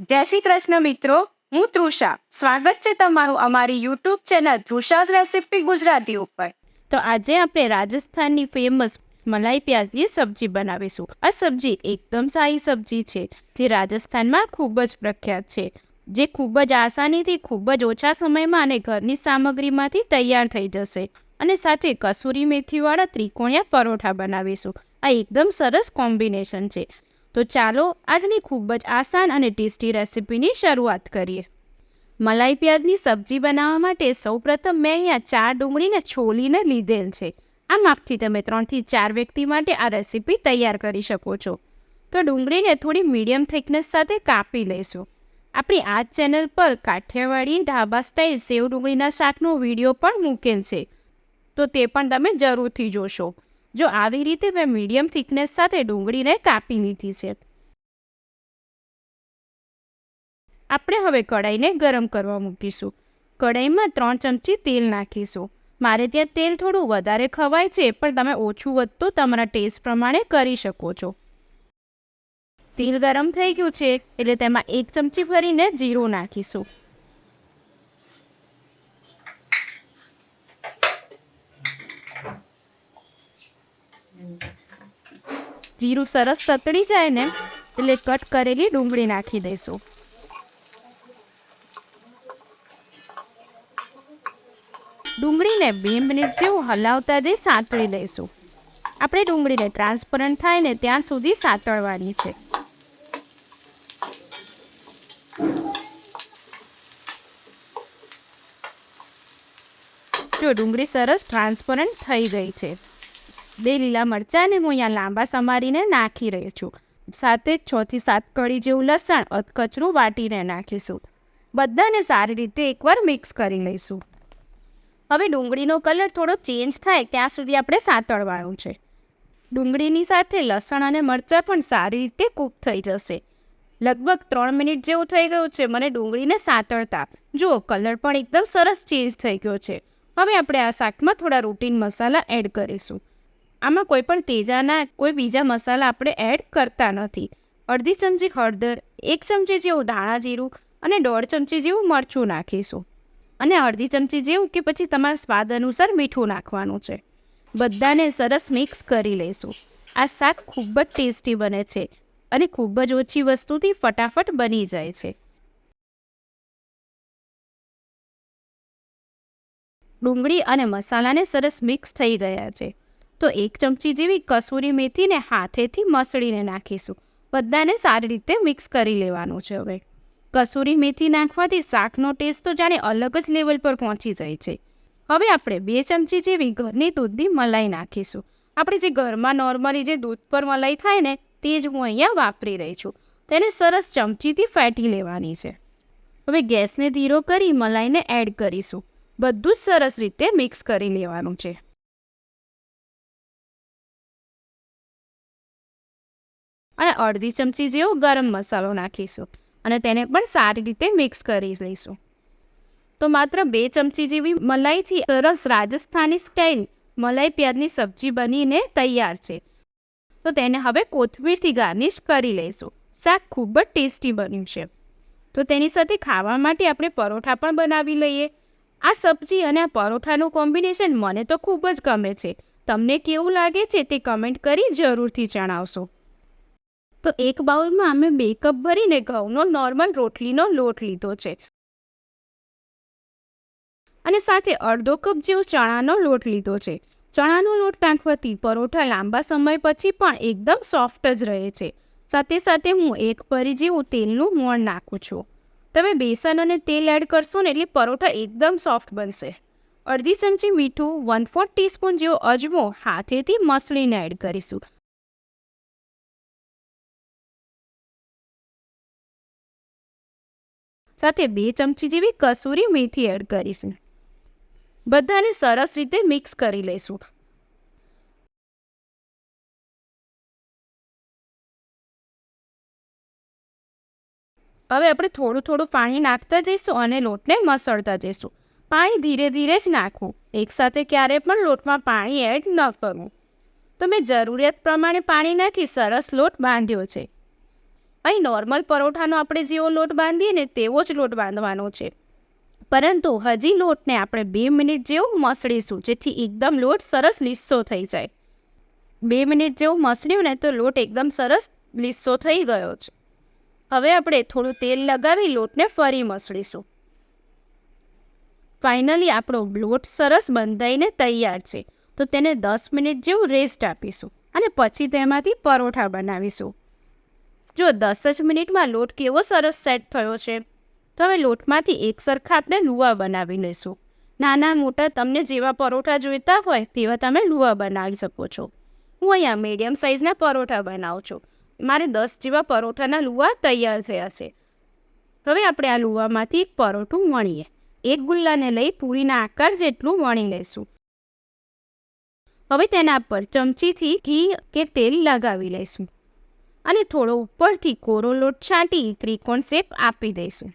જય શ્રી કૃષ્ણ મિત્રો, હું તૃષા. સ્વાગત છે તમારું અમારી YouTube channel Trusha's recipe Gujarati ઉપર. તો આજે આપણે રાજસ્થાનની ફેમસ મલાઈ પ્યાજની સબ્જી બનાવીશું. આ સબ્જી એકદમ સારી સબ્જી છે, જે રાજસ્થાનમાં ખૂબ જ પ્રખ્યાત છે, જે ખૂબ જ આસાનીથી, ખૂબ જ ઓછા સમયમાં અને ઘરની સામગ્રીમાંથી તૈયાર થઈ જશે. અને સાથે કસૂરી મેથીવાળા ત્રિકોણિયા પરોઠા બનાવીશું. આ એકદમ સરસ કોમ્બિનેશન છે. તો ચાલો આજની ખૂબ જ આસાન અને ટેસ્ટી રેસીપીની શરૂઆત કરીએ. મલાઈ પ્યાજની સબ્જી બનાવવા માટે સૌપ્રથમ મેં અહીંયા ચાર ડુંગળીને છોલીને લીધેલ છે. આ માપથી તમે ત્રણથી ચાર વ્યક્તિ માટે આ રેસીપી તૈયાર કરી શકો છો. તો ડુંગળીને થોડી મીડિયમ થિકનેસ સાથે કાપી લઈશું આપણી આ ચેનલ પર કાઠિયાવાડી ઢાબા સ્ટાઇલ સેવ ડુંગળીના શાકનો વીડિયો પણ મૂકેલ છે. તો તે પણ તમે જરૂરથી જોશો. જો આવી રીતે મેં મીડિયમ થિકનેસ સાથે ડુંગળીને કાપી લીધી છે. આપણે હવે કઢાઈને ગરમ કરવા મૂકીશું. કઢાઈમાં ત્રણ ચમચી તેલ નાખીશું. મારે ત્યાં તેલ થોડું વધારે ખવાય છે, પણ તમે ઓછું વધતું તમારા ટેસ્ટ પ્રમાણે કરી શકો છો. તેલ ગરમ થઈ ગયું છે, એટલે તેમાં એક ચમચી ભરીને જીરું નાખીશું. જીરું સરસ તતડી જાય ને એટલે કટ કરેલી ડુંગળી નાખી દઈશું. ડુંગળીને બે મિનિટ જેવું હલાવતા જઈ સાંતળી લઈશું. આપણે ડુંગળીને ટ્રાન્સપરન્ટ થાય ને ત્યાં સુધી સાંતળવાની છે. જો ડુંગળી સરસ ટ્રાન્સપરન્ટ થઈ ગઈ છે. બે લીલા મરચાંને હું અહીંયા લાંબા સમારીને નાખી રહી છું. સાથે જ છથી સાત કળી જેવું લસણ, અધકચરું વાટીને નાખીશું. બધાને સારી રીતે એકવાર મિક્સ કરી લઈશું. હવે ડુંગળીનો કલર થોડો ચેન્જ થાય ત્યાં સુધી આપણે સાતળવાનું છે. ડુંગળીની સાથે લસણ અને મરચાં પણ સારી રીતે કૂક થઈ જશે. લગભગ ત્રણ મિનિટ જેવું થઈ ગયું છે મને ડુંગળીને સાતળતા. જુઓ, કલર પણ એકદમ સરસ ચેન્જ થઈ ગયો છે. હવે આપણે આ શાકમાં થોડા રૂટીન મસાલા એડ કરીશું. આમાં કોઈ પણ તેજાના કોઈ બીજા મસાલા આપણે એડ કરતા નથી. અડધી ચમચી હળદર, એક ચમચી જેવું ધાણા જીરું અને દોઢ ચમચી જેવું મરચું નાખીશું. અને અડધી ચમચી જેવું કે પછી તમારા સ્વાદ અનુસાર મીઠું નાખવાનું છે. બધાને સરસ મિક્સ કરી લઈશું આ શાક ખૂબ જ ટેસ્ટી બને છે અને ખૂબ જ ઓછી વસ્તુથી ફટાફટ બની જાય છે. ડુંગળી અને મસાલાને સરસ મિક્સ થઈ ગયા છે. તો એક ચમચી જેવી કસૂરી મેથીને હાથેથી મસળીને નાખીશું. બધાને સારી રીતે મિક્સ કરી લેવાનું છે હવે. કસૂરી મેથી નાખવાથી શાકનો ટેસ્ટ તો જાણે અલગ જ લેવલ પર પહોંચી જાય છે. હવે આપણે બે ચમચી જેવી ઘરની દૂધની મલાઈ નાખીશું. આપણે જે ઘરમાં નોર્મલી જે દૂધ પર મલાઈ થાય ને, તે જ હું અહીંયા વાપરી રહી છું. તેને સરસ ચમચીથી ફેટી લેવાની છે. હવે ગેસને ધીરો કરી મલાઈને એડ કરીશું. બધું જ સરસ રીતે મિક્સ કરી લેવાનું છે. અને અડધી ચમચી જેવો ગરમ મસાલો નાખીશું અને તેને પણ સારી રીતે મિક્સ કરી લઈશું. તો માત્ર બે ચમચી જેવી મલાઈથી સરસ રાજસ્થાની સ્ટાઇલ મલાઈ પ્યાજની સબ્જી બનીને તૈયાર છે. તો તેને હવે કોથમીરથી ગાર્નિશ કરી લઈશું. શાક ખૂબ જ ટેસ્ટી બન્યું છે. તો તેની સાથે ખાવા માટે આપણે પરોઠા પણ બનાવી લઈએ. આ સબ્જી અને આ પરોઠાનું કોમ્બિનેશન મને તો ખૂબ જ ગમે છે. તમને કેવું લાગે છે તે કમેન્ટ કરી જરૂરથી જણાવશો. તો એક બાઉલમાં અમે બે કપ ભરીને ઘઉંનો નોર્મલ રોટલીનો લોટ લીધો છે. અને સાથે અડધો કપ જેવો ચણાનો લોટ લીધો છે. ચણાનો લોટ નાખવાથી પરોઠા લાંબા સમય પછી પણ એકદમ સોફ્ટ જ રહે છે. સાથે સાથે હું એક પરી જેવું તેલનું મોણ નાખું છું. તમે બેસન અને તેલ એડ કરશો ને એટલે પરોઠા એકદમ સોફ્ટ બનશે. અડધી ચમચી મીઠું વન ફોર્થ ટીસ્પૂન જેવો અજમો હાથેથી મસળીને એડ કરીશું. સાથે બે ચમચી જેવી કસૂરી મેથી એડ કરીશું. બધાને સરસ રીતે મિક્સ કરી લઈશું હવે આપણે થોડું થોડું પાણી નાખતા જઈશું અને લોટને મસળતા જઈશું. પાણી ધીરે ધીરે જ નાખવું. એકસાથે ક્યારે પણ લોટમાં પાણી એડ ન કરવું. તો મેં જરૂરિયાત પ્રમાણે પાણી નાખી સરસ લોટ બાંધ્યો છે. અહીં નોર્મલ પરોઠાનો આપણે જેવો લોટ બાંધીએ ને તેવો જ લોટ બાંધવાનો છે. પરંતુ હજી લોટને આપણે બે મિનિટ જેવું મસળીશું, જેથી એકદમ લોટ સરસ લીસ્સો થઈ જાય. બે મિનિટ જેવું મસળ્યું ને તો લોટ એકદમ સરસ લીસ્સો થઈ ગયો છે. હવે આપણે થોડું તેલ લગાવી લોટને ફરી મસળીશું. ફાઇનલી આપણો લોટ સરસ બંધાઈને તૈયાર છે. તો તેને દસ મિનિટ જેવું રેસ્ટ આપીશું અને પછી તેમાંથી પરોઠા બનાવીશું. જો દસ જ મિનિટમાં લોટ કેવો સરસ સેટ થયો છે તો હવે લોટમાંથી એક સરખા આપણે લુવા બનાવી લઈશું નાના મોટા તમને જેવા પરોઠા જોઈતા હોય તેવા તમે લુવા બનાવી શકો છો. હું અહીંયા મીડિયમ સાઇઝના પરોઠા બનાવું છું. મારે દસ જેવા પરોઠાના લુવા તૈયાર થયા છે. હવે આપણે આ લુવામાંથી પરોઠું વણીએ. એક ગુલ્લાને લઈ પૂરીના આકાર જેટલું વણી લઈશું હવે તેના પર ચમચીથી ઘી કે તેલ લગાવી લઈશું અને થોડો ઉપરથી કોરો લોટ છાંટી ત્રિકોણ શેપ આપી દઈશું.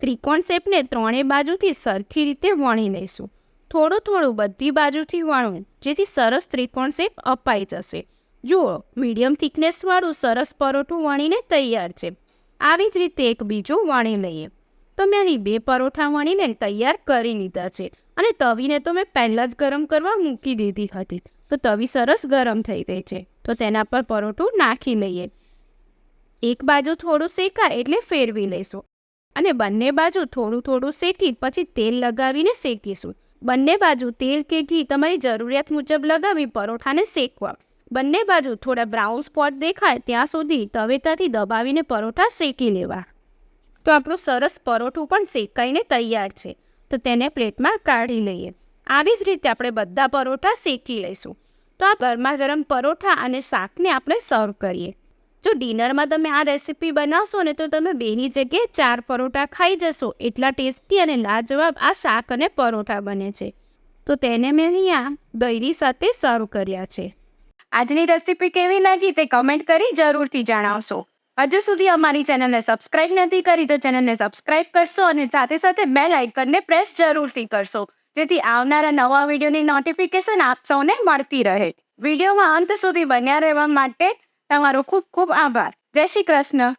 ત્રિકોણ શેપને ત્રણેય બાજુથી સરખી રીતે વણી લઈશું. થોડું થોડું બધી બાજુથી વણવું જેથી સરસ ત્રિકોણ શેપ અપાઈ જશે. જુઓ, મીડિયમ થિકનેસવાળું સરસ પરોઠું વણીને તૈયાર છે. આવી જ રીતે એક બીજું વણી લઈએ. તો મેં અહીં બે પરોઠા વણીને તૈયાર કરી લીધા છે અને તવીને તો મેં પહેલાં જ ગરમ કરવા મૂકી દીધી હતી. તો તવી સરસ ગરમ થઈ ગઈ છે. તો તેના પર પરોઠું નાખી લઈએ. એક બાજુ થોડું શેકાય એટલે ફેરવી લઈશું અને બંને બાજુ થોડું થોડું શેકી પછી તેલ લગાવીને શેકીશું. બંને બાજુ તેલ કે ઘી તમારી જરૂરિયાત મુજબ લગાવી પરોઠાને શેકવા. બંને બાજુ થોડા બ્રાઉન સ્પોટ દેખાય ત્યાં સુધી તવેતાથી દબાવીને પરોઠા શેકી લેવા. તો આપણું સરસ પરોઠું પણ શેકાઈને તૈયાર છે. તો તેને પ્લેટમાં કાઢી લઈએ. આવી જ રીતે આપણે બધા પરોઠા શેકી લઈશું. તો આ ગરમા ગરમ પરોઠા અને શાકને આપણે સર્વ કરીએ. જો ડિનરમાં તમે આ રેસીપી બનાવશો ને તો તમે બેની જગ્યાએ ચાર પરોઠા ખાઈ જશો. એટલા ટેસ્ટી અને લાજવાબ આ શાક અને પરોઠા બને છે. તો તેને મેં અહીંયા દહીની સાથે સર્વ કર્યા છે. આજની રેસીપી કેવી લાગી તે કમેન્ટ કરી જરૂરથી જણાવશો. હજુ સુધી અમારી ચેનલને સબસ્ક્રાઇબ નથી કરી તો ચેનલને સબસ્ક્રાઇબ કરશો અને સાથે સાથે બેલ આઇકનને પ્રેસ જરૂરથી કરશો. જેથી આવનારા નવા વિડીયોની નોટિફિકેશન આપ સૌને મળતી રહે. વિડીયોમાં અંત સુધી બન્યા રહેવા માટે તમારો ખૂબ ખૂબ આભાર. જય શ્રી કૃષ્ણ.